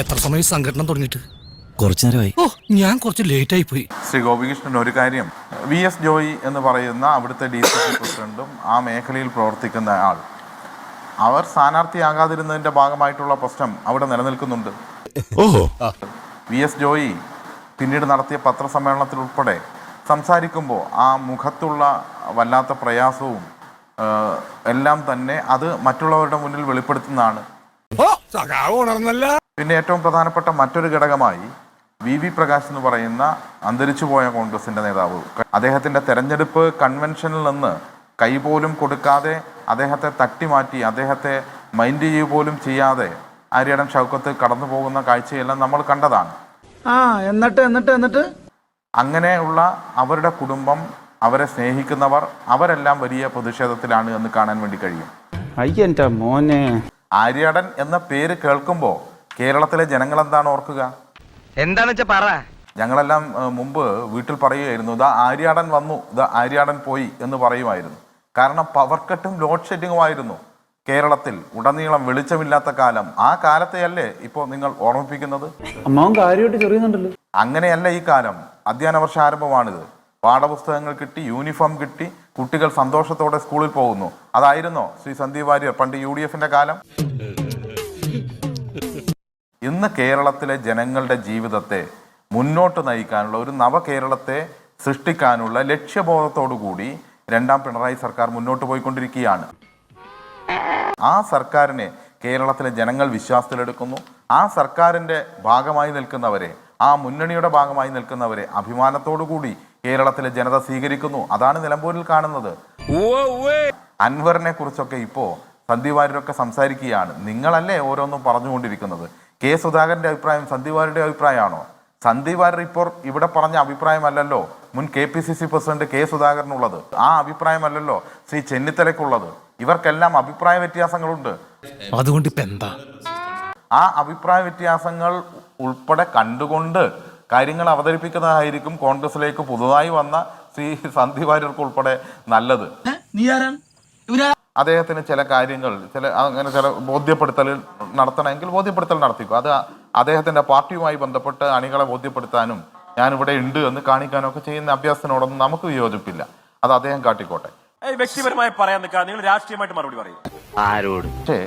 എത്ര സമയം സംഘടന തുടങ്ങിയിട്ട്? കുറച്ചു നേരമായി ഓ ഞാൻ കുറച്ച് ലേറ്റ് ആയി പോയി. ശ്രീ ഗോപികൃഷ്ണൻ ഒരു കാര്യം. വി എസ് ജോയി എന്ന് പറയുന്ന അവിടുത്തെ ഡി സി സി പ്രസിഡന്റും ആ മേഖലയിൽ പ്രവർത്തിക്കുന്ന ആൾ. അവർ സ്ഥാനാർത്ഥിയാകാതിരുന്നതിന്റെ ഭാഗമായിട്ടുള്ള പ്രശ്നം അവിടെ നിലനിൽക്കുന്നുണ്ട്. ഓഹോ. വി എസ് ജോയി പിന്നീട് നടത്തിയ പത്രസമ്മേളനത്തിൽ ഉൾപ്പെടെ സംസാരിക്കുമ്പോൾ ആ മുഖത്തുള്ള വല്ലാത്ത പ്രയാസവും എല്ലാം തന്നെ അത് മറ്റുള്ളവരുടെ മുന്നിൽ വെളിപ്പെടുത്തുന്നതാണ്. ഓ സഖാവ് ഉണർന്നല്ല. പിന്നെ ഏറ്റവും പ്രധാനപ്പെട്ട മറ്റൊരു ഘടകമായി വി വി പ്രകാശ് എന്ന് പറയുന്ന അന്തരിച്ചുപോയ കോൺഗ്രസിന്റെ നേതാവ്. അദ്ദേഹത്തിന്റെ തെരഞ്ഞെടുപ്പ് കൺവെൻഷനിൽ നിന്ന് കൈപോലും കൊടുക്കാതെ അദ്ദേഹത്തെ തട്ടിമാറ്റി അദ്ദേഹത്തെ മൈൻഡ് ചെയ്യുക പോലും ചെയ്യാതെ ആര്യടൻ ഷൗക്കത്ത് കടന്നു പോകുന്ന കാഴ്ചയെല്ലാം നമ്മൾ കണ്ടതാണ്. ആ എന്നിട്ട് എന്നിട്ട് എന്നിട്ട്? അങ്ങനെയുള്ള അവരുടെ കുടുംബം അവരെ സ്നേഹിക്കുന്നവർ അവരെല്ലാം വലിയ പ്രതിഷേധത്തിലാണ് എന്ന് കാണാൻ വേണ്ടി കഴിയും. മോനെ. ആര്യാടൻ എന്ന പേര് കേൾക്കുമ്പോൾ കേരളത്തിലെ ജനങ്ങൾ എന്താണ് ഓർക്കുക? എന്താണെന്ന് വെച്ചാൽ പറ. ഞങ്ങളെല്ലാം മുമ്പ് വീട്ടിൽ പറയുമായിരുന്നു ഇതാ ആര്യാടൻ വന്നു ഇതാ ആര്യാടൻ പോയി എന്ന് പറയുമായിരുന്നു. കാരണം പവർ കട്ടും ലോഡ് ഷെഡിങ്ങും ആയിരുന്നു കേരളത്തിൽ. ഉടനീളം വെളിച്ചമില്ലാത്ത കാലം. ആ കാലത്തെയല്ലേ ഇപ്പോൾ നിങ്ങൾ ഓർമ്മിപ്പിക്കുന്നത്? അങ്ങനെയല്ല ഈ കാലം. അധ്യയന വർഷ ആരംഭമാണിത് പാഠപുസ്തകങ്ങൾ കിട്ടി യൂണിഫോം കിട്ടി കുട്ടികൾ സന്തോഷത്തോടെ സ്കൂളിൽ പോകുന്നു. അതായിരുന്നോ ശ്രീ സന്ദീപ് വാര്യർ പണ്ട് യു ഡി എഫിന്റെ കാലം? ഇന്ന് കേരളത്തിലെ ജനങ്ങളുടെ ജീവിതത്തെ മുന്നോട്ട് നയിക്കാനുള്ള ഒരു നവകേരളത്തെ സൃഷ്ടിക്കാനുള്ള ലക്ഷ്യബോധത്തോടു കൂടി രണ്ടാം പിണറായി സർക്കാർ മുന്നോട്ട് പോയിക്കൊണ്ടിരിക്കുകയാണ്. ആ സർക്കാരിനെ കേരളത്തിലെ ജനങ്ങൾ വിശ്വാസത്തിലെടുക്കുന്നു. ആ സർക്കാരിന്റെ ഭാഗമായി നിൽക്കുന്നവരെ ആ മുന്നണിയുടെ ഭാഗമായി നിൽക്കുന്നവരെ അഭിമാനത്തോടു കൂടി കേരളത്തിലെ ജനത സ്വീകരിക്കുന്നു. അതാണ് നിലമ്പൂരിൽ കാണുന്നത്. അൻവറിനെ കുറിച്ചൊക്കെ ഇപ്പോൾ സന്ദീപ് സംസാരിക്കുകയാണ്. നിങ്ങളല്ലേ ഓരോന്നും പറഞ്ഞുകൊണ്ടിരിക്കുന്നത്? കെ സുധാകരന്റെ അഭിപ്രായം സന്ദീപ് വാര്യരുടെ അഭിപ്രായമാണോ? സന്ദീപ് വാര്യർ ഇപ്പോൾ ഇവിടെ പറഞ്ഞ അഭിപ്രായമല്ലല്ലോ. മുൻ K P C C president K സുധാകരനുള്ളത്. ആ അഭിപ്രായമല്ലല്ലോ ശ്രീ ചെന്നിത്തലയ്ക്കുള്ളത്. ഇവർക്കെല്ലാം അഭിപ്രായ വ്യത്യാസങ്ങളുണ്ട്. അതുകൊണ്ട് ഇപ്പൊ എന്താ? ആ അഭിപ്രായ വ്യത്യാസങ്ങൾ ഉൾപ്പെടെ കണ്ടുകൊണ്ട് കാര്യങ്ങൾ അവതരിപ്പിക്കുന്നതായിരിക്കും കോൺഗ്രസിലേക്ക് പുതുതായി വന്ന ശ്രീ സന്ദീപ് വാര്യർക്ക് ഉൾപ്പെടെ നല്ലത്. അദ്ദേഹത്തിന് ചില കാര്യങ്ങൾ ചില അങ്ങനെ ചില ബോധ്യപ്പെടുത്തൽ നടത്തണമെങ്കിൽ ബോധ്യപ്പെടുത്തൽ നടത്തിക്കും. അത് അദ്ദേഹത്തിന്റെ പാർട്ടിയുമായി ബന്ധപ്പെട്ട് അണികളെ ബോധ്യപ്പെടുത്താനും ഞാൻ ഇവിടെ ഉണ്ട് എന്ന് കാണിക്കാനും ഒക്കെ ചെയ്യുന്ന അഭ്യാസത്തിനോടൊന്നും നമുക്ക് വിയോജിപ്പില്ല അത് അദ്ദേഹം കാട്ടിക്കോട്ടെ. വ്യക്തിപരമായി പറയാൻ നിൽക്കാതെ നിങ്ങൾ രാഷ്ട്രീയമായിട്ട് മറുപടി പറയും. ആരോട്? പക്ഷേ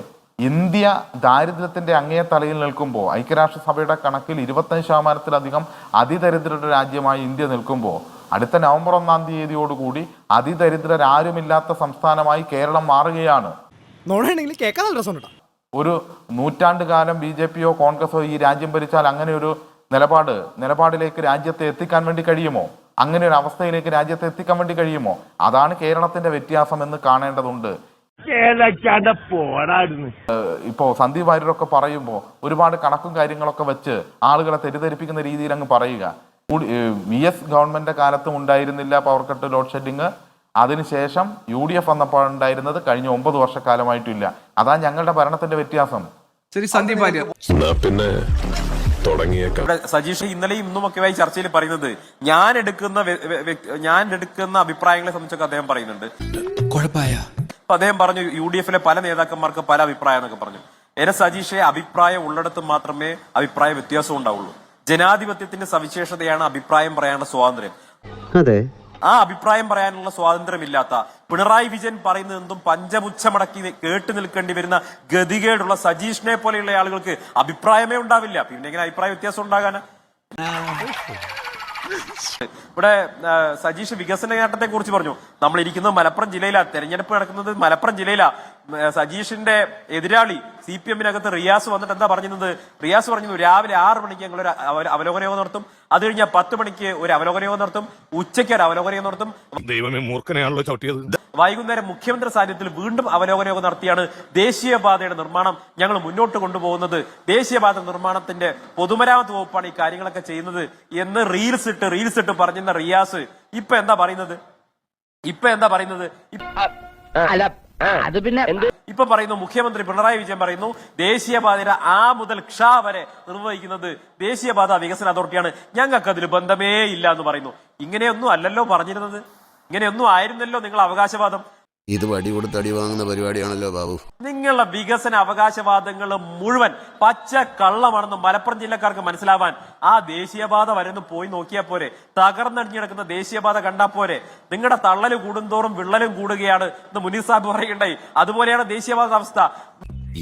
ഇന്ത്യ ദാരിദ്ര്യത്തിന്റെ അങ്ങേ തലയിൽ നിൽക്കുമ്പോൾ ഐക്യരാഷ്ട്രസഭയുടെ കണക്കിൽ ഇരുപത്തഞ്ച് ശതമാനത്തിലധികം അതിദരിദ്രരുടെ രാജ്യമായി ഇന്ത്യ നിൽക്കുമ്പോൾ അടുത്ത നവംബർ ഒന്നാം തീയതിയോടുകൂടി അതിദരിദ്രരാരുമില്ലാത്ത സംസ്ഥാനമായി കേരളം മാറുകയാണ്. ഒരു നൂറ്റാണ്ട് കാലം ബി ജെ പിയോ കോൺഗ്രസോ ഈ രാജ്യം ഭരിച്ചാൽ അങ്ങനെ ഒരു നിലപാട് നിലപാടിലേക്ക് രാജ്യത്തെ എത്തിക്കാൻ വേണ്ടി കഴിയുമോ? അങ്ങനെ ഒരു അവസ്ഥയിലേക്ക് രാജ്യത്തെ എത്തിക്കാൻ വേണ്ടി കഴിയുമോ? അതാണ് കേരളത്തിന്റെ വ്യത്യാസം എന്ന് കാണേണ്ടതുണ്ട്. ഇപ്പോ സന്ദീപ് വാര്യരൊക്കെ പറയുമ്പോൾ ഒരുപാട് കണക്കും കാര്യങ്ങളൊക്കെ വെച്ച് ആളുകളെ തെറ്റിദ്ധരിപ്പിക്കുന്ന രീതിയിൽ അങ്ങ് പറയുക. വി എസ് ഗവൺമെന്റ് കാലത്തും ഉണ്ടായിരുന്നില്ല പവർ കട്ട് ലോഡ് ഷെഡിങ് അതിനുശേഷം യു ഡി എഫ് വന്നപ്പോൾ ഉണ്ടായിരുന്നത് കഴിഞ്ഞ ഒമ്പത് വർഷക്കാലമായിട്ടില്ല. അതാ ഞങ്ങളുടെ ഭരണത്തിന്റെ വ്യത്യാസം. ശരി സന്ദീപ് വാര്യർ പിന്നെ തുടങ്ങിയേക്കാം. സജീഷ് ഇന്നലെയും ഇന്നും ഒക്കെയായി ചർച്ചയിൽ പറയുന്നത് ഞാൻ എടുക്കുന്ന ഞാൻ എടുക്കുന്ന അഭിപ്രായങ്ങളെ സംബന്ധിച്ചൊക്കെ അദ്ദേഹം പറയുന്നുണ്ട്. അപ്പൊ അദ്ദേഹം പറഞ്ഞു യു ഡി എഫിലെ പല നേതാക്കന്മാർക്ക് പല അഭിപ്രായം എന്നൊക്കെ പറഞ്ഞു. എന്നെ സജീഷെ അഭിപ്രായം ഉള്ളിടത്ത് മാത്രമേ അഭിപ്രായ വ്യത്യാസം ഉണ്ടാവുള്ളൂ. ജനാധിപത്യത്തിന്റെ സവിശേഷതയാണ് അഭിപ്രായം പറയാനുള്ള സ്വാതന്ത്ര്യം. അതെ. ആ അഭിപ്രായം പറയാനുള്ള സ്വാതന്ത്ര്യമില്ലാത്ത പിണറായി വിജയൻ പറയുന്നത് എന്തും പഞ്ചമുച്ചമടക്കി കേട്ടു നിൽക്കേണ്ടി വരുന്ന ഗതികേടുള്ള സജീഷിനെ പോലെയുള്ള ആളുകൾക്ക് അഭിപ്രായമേ ഉണ്ടാവില്ല. പിന്നെ എങ്ങനെ അഭിപ്രായ വ്യത്യാസം ഉണ്ടാകാനാ ഇവിടെ സജീഷ് വികസന നേട്ടത്തെ കുറിച്ച് പറഞ്ഞു. നമ്മൾ ഇരിക്കുന്നത് മലപ്പുറം ജില്ലയിലാ തെരഞ്ഞെടുപ്പ് നടക്കുന്നത് മലപ്പുറം ജില്ലയിലാ സജീഷിന്റെ എതിരാളി സി പി എമ്മിനകത്ത് റിയാസ് വന്നിട്ട് എന്താ പറഞ്ഞത് റിയാസ് പറഞ്ഞു രാവിലെ ആറ് മണിക്ക് ഞങ്ങൾ ഒരു അവലോകന യോഗം നടത്തും. അത് കഴിഞ്ഞാൽ പത്ത് മണിക്ക് ഒരു അവലോകന യോഗം നടത്തും. ഉച്ചയ്ക്ക് ഒരു അവലോകന യോഗം നടത്തും. ദൈവമേ മൂർഖനെയാണല്ലോ ചവിട്ടിയത്. വൈകുന്നേരം മുഖ്യമന്ത്രി സാന്നിധ്യത്തിൽ വീണ്ടും അവലോകന യോഗം നടത്തിയാണ് ദേശീയപാതയുടെ നിർമ്മാണം ഞങ്ങൾ മുന്നോട്ട് കൊണ്ടുപോകുന്നത്. ദേശീയപാത നിർമ്മാണത്തിന്റെ പൊതുമരാമത്ത് വകുപ്പാണ് ഈ കാര്യങ്ങളൊക്കെ ചെയ്യുന്നത് എന്ന് റീൽസ് ഇട്ട് റീൽസ് ഇട്ട് പറഞ്ഞിരുന്ന റിയാസ് ഇപ്പൊ എന്താ പറയുന്നത്? ഇപ്പൊ എന്താ പറയുന്നത്? അല്ല അത് പിന്നെ ഇപ്പൊ പറയുന്നു മുഖ്യമന്ത്രി പിണറായി വിജയൻ പറയുന്നു ദേശീയപാതയുടെ ആ മുതൽ ക്ഷാ വരെ നിർവഹിക്കുന്നത് ദേശീയപാത വികസന അതോറിറ്റിയാണ്. ഞങ്ങൾക്ക് അതിൽ ബന്ധമേ ഇല്ല എന്ന് പറയുന്നു. ഇങ്ങനെയൊന്നും അല്ലല്ലോ പറഞ്ഞിരുന്നത്. ഇങ്ങനെയൊന്നും ആയിരുന്നല്ലോ നിങ്ങൾ അവകാശവാദം. ഇത് വടി കൊടുത്ത് അടി വാങ്ങുന്ന പരിപാടിയാണല്ലോ ബാബു. നിങ്ങളുടെ വികസന അവകാശവാദങ്ങൾ മുഴുവൻ പച്ച കള്ളമാണെന്ന് മലപ്പുറം ജില്ലക്കാർക്ക് മനസ്സിലാവാൻ ആ ദേശീയപാത വരുന്നു പോയി നോക്കിയാൽ പോരെ. തകർന്നടിഞ്ഞു കിടക്കുന്ന ദേശീയപാത കണ്ടാ പോരെ. നിങ്ങളുടെ തള്ളൽ കൂടുന്തോറും വിള്ളലും കൂടുകയാണ് എന്ന് മുനീർ സാഹിബ് പറയണ്ടേ അതുപോലെയാണ് ദേശീയപാത അവസ്ഥ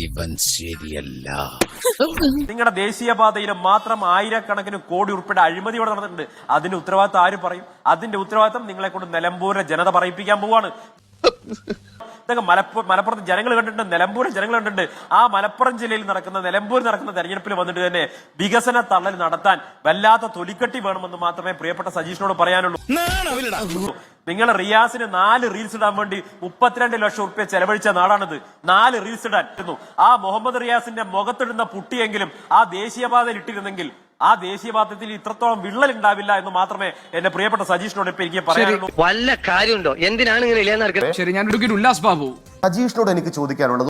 ഇവൻ ശരിയല്ല. നിങ്ങളുടെ ദേശീയപാതയിൽ മാത്രം ആയിരക്കണക്കിന് കോടി ഉൾപ്പെടെ അഴിമതി ഇവിടെ നടന്നിട്ടുണ്ട്. അതിന്റെ ഉത്തരവാദിത്തം ആര് പറയും? അതിന്റെ ഉത്തരവാദിത്തം നിങ്ങളെ കൊണ്ട് നിലമ്പൂരിലെ ജനത പറയിപ്പിക്കാൻ പോവാണ്. ഇതൊക്കെ മലപ്പുറം മലപ്പുറത്ത് ജനങ്ങൾ കണ്ടിട്ടുണ്ട് നിലമ്പൂരിൽ ജനങ്ങൾ കണ്ടിട്ടുണ്ട്. ആ മലപ്പുറം ജില്ലയിൽ നടക്കുന്ന നിലമ്പൂർ നടക്കുന്ന തെരഞ്ഞെടുപ്പിൽ വന്നിട്ട് തന്നെ വികസന തള്ളൽ നടത്താൻ വല്ലാത്ത തൊലിക്കെട്ടി വേണമെന്ന് മാത്രമേ പ്രിയപ്പെട്ട സജീഷിനോട് പറയാനുള്ളൂ. നിങ്ങൾ റിയാസിന് നാല് റീൽസ് ഇടാൻ വേണ്ടി മുപ്പത്തിരണ്ട് ലക്ഷം റുപ്യ ചെലവഴിച്ച നാടാണിത്. നാല് റീൽസ് ഇടാൻ. ആ മുഹമ്മദ് റിയാസിന്റെ മുഖത്തിടുന്ന പുട്ടിയെങ്കിലും ആ ദേശീയപാതയിൽ ഇട്ടിരുന്നെങ്കിൽ ആ ദേശീയപാതത്തിൽ ഇത്രത്തോളം വിള്ളൽ ഉണ്ടാവില്ല എന്ന് മാത്രമേ എന്റെ പ്രിയപ്പെട്ട സജീഷിനോട് ഇപ്പൊ എനിക്ക് പറയാനുള്ളൂ. വല്ല കാര്യമുണ്ടോ? എന്തിനാണ് ഇങ്ങനെ ശരി ഞാൻ ഉല്ലാസ് ബാബു. സജീഷിനോട് എനിക്ക് ചോദിക്കാനുള്ളത്.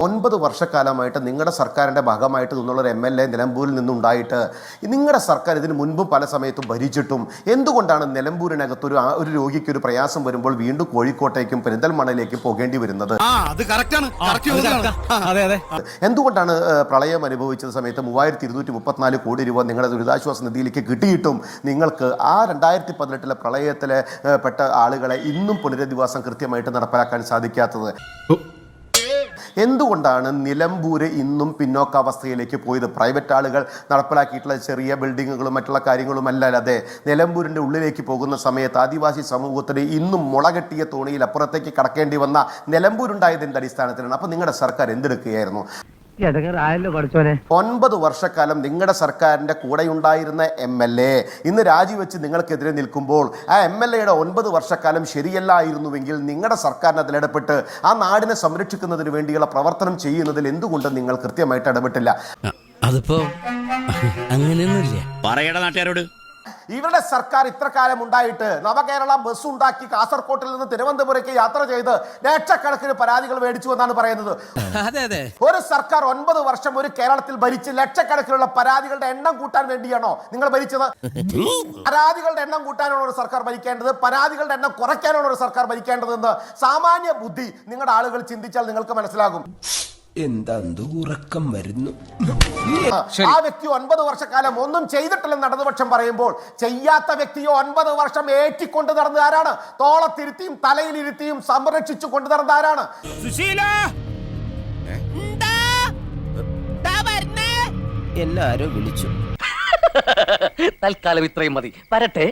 ഒൻപത് വർഷക്കാലമായിട്ട് നിങ്ങളുടെ സർക്കാരിന്റെ ഭാഗമായിട്ട് നിന്നുള്ള ഒരു എം എൽ എ നിലമ്പൂരിൽ നിന്നുണ്ടായിട്ട് നിങ്ങളുടെ സർക്കാർ ഇതിന് മുൻപും പല സമയത്തും ഭരിച്ചിട്ടും എന്തുകൊണ്ടാണ് നിലമ്പൂരിനകത്ത് ഒരു ആ- ഒരു രോഗിക്ക് ഒരു പ്രയാസം വരുമ്പോൾ വീണ്ടും കോഴിക്കോട്ടേക്കും പെരിന്തൽമണ്ണയിലേക്കും പോകേണ്ടി വരുന്നത്? അതെ അതെ എന്തുകൊണ്ടാണ് പ്രളയം അനുഭവിച്ച സമയത്ത് മൂവായിരത്തി ഇരുന്നൂറ്റി മുപ്പത്തിനാല് കോടി രൂപ നിങ്ങളുടെ ദുരിതാശ്വാസ നിധിയിലേക്ക് കിട്ടിയിട്ടും നിങ്ങൾക്ക് ആ രണ്ടായിരത്തി പതിനെട്ടിലെ പ്രളയത്തിലെ പെട്ട ആളുകളെ ഇന്നും പുനരധിവാസം കൃത്യമായിട്ട് നടപ്പിലാക്കാൻ സാധിക്കാത്തത്. എന്തുകൊണ്ടാണ് നിലമ്പൂര് ഇന്നും പിന്നോക്കാവസ്ഥയിലേക്ക് പോയത്? പ്രൈവറ്റ് ആളുകൾ നടപ്പിലാക്കിയിട്ടുള്ള ചെറിയ ബിൽഡിങ്ങുകളും മറ്റുള്ള കാര്യങ്ങളും അല്ലാതെ നിലമ്പൂരിന്റെ ഉള്ളിലേക്ക് പോകുന്ന സമയത്ത് ആദിവാസി സമൂഹത്തിന് ഇന്നും മുളകെട്ടിയ തോണിയിൽ അപ്പുറത്തേക്ക് കടക്കേണ്ടി വന്ന നിലമ്പൂരുണ്ടായതിന്റെ അടിസ്ഥാനത്തിലാണ്? അപ്പോൾ നിങ്ങളുടെ സർക്കാർ എന്തെടുക്കുകയായിരുന്നു? പഠിച്ചോനെ. ഒൻപത് വർഷക്കാലം നിങ്ങളുടെ സർക്കാരിന്റെ കൂടെയുണ്ടായിരുന്ന എം എൽ എ. ഇന്ന് രാജിവെച്ച് നിങ്ങൾക്കെതിരെ നിൽക്കുമ്പോൾ ആ എം എൽ എയുടെ ഒൻപത് വർഷക്കാലം ശരിയല്ലായിരുന്നുവെങ്കിൽ നിങ്ങളുടെ സർക്കാരിന് അതിലിടപെട്ട് ആ നാടിനെ സംരക്ഷിക്കുന്നതിന് വേണ്ടിയുള്ള പ്രവർത്തനം ചെയ്യുന്നതിൽ എന്തുകൊണ്ട് നിങ്ങൾ കൃത്യമായിട്ട് ഇടപെട്ടില്ല. അതിപ്പോ അങ്ങനെയൊന്നുമില്ല. പറയട നാട്ടുകാരോട്. ഇവരുടെ സർക്കാർ ഇത്ര കാലം ഉണ്ടായിട്ട് നവകേരള ബസ് ഉണ്ടാക്കി കാസർകോട്ടിൽ നിന്ന് തിരുവനന്തപുരത്തേക്ക് യാത്ര ചെയ്ത് ലക്ഷക്കണക്കിന് പരാതികൾ മേടിച്ചു എന്നാണ് പറയുന്നത്. ഒരു സർക്കാർ ഒൻപത് വർഷം ഒരു കേരളത്തിൽ ഭരിച്ച് ലക്ഷക്കണക്കിനുള്ള പരാതികളുടെ എണ്ണം കൂട്ടാൻ വേണ്ടിയാണോ നിങ്ങൾ ഭരിച്ചത്? പരാതികളുടെ എണ്ണം കൂട്ടാനാണോ ഒരു സർക്കാർ ഭരിക്കേണ്ടത്? പരാതികളുടെ എണ്ണം കുറയ്ക്കാനാണോ ഒരു സർക്കാർ ഭരിക്കേണ്ടതെന്ന് സാമാന്യ ബുദ്ധി നിങ്ങളുടെ ആളുകൾ ചിന്തിച്ചാൽ നിങ്ങൾക്ക് മനസ്സിലാകും. എന്താ ഉറക്കം വരുന്നു? ആ വ്യക്തി ഒൻപത് വർഷക്കാലം ഒന്നും ചെയ്തിട്ടില്ലെന്ന് ഇടതുപക്ഷം പറയുമ്പോൾ ചെയ്യാത്ത വ്യക്തിയെ ഒൻപത് വർഷം ഏറ്റിക്കൊണ്ട് നടന്ന ആരാണ്? തോളത്തിരുത്തിയും തലയിലിരുത്തിയും സംരക്ഷിച്ചു കൊണ്ട് നടന്ന ആരാണ്? എല്ലാരും വിളിച്ചു. തൽക്കാലം ഇത്രയും മതി. വരട്ടെ.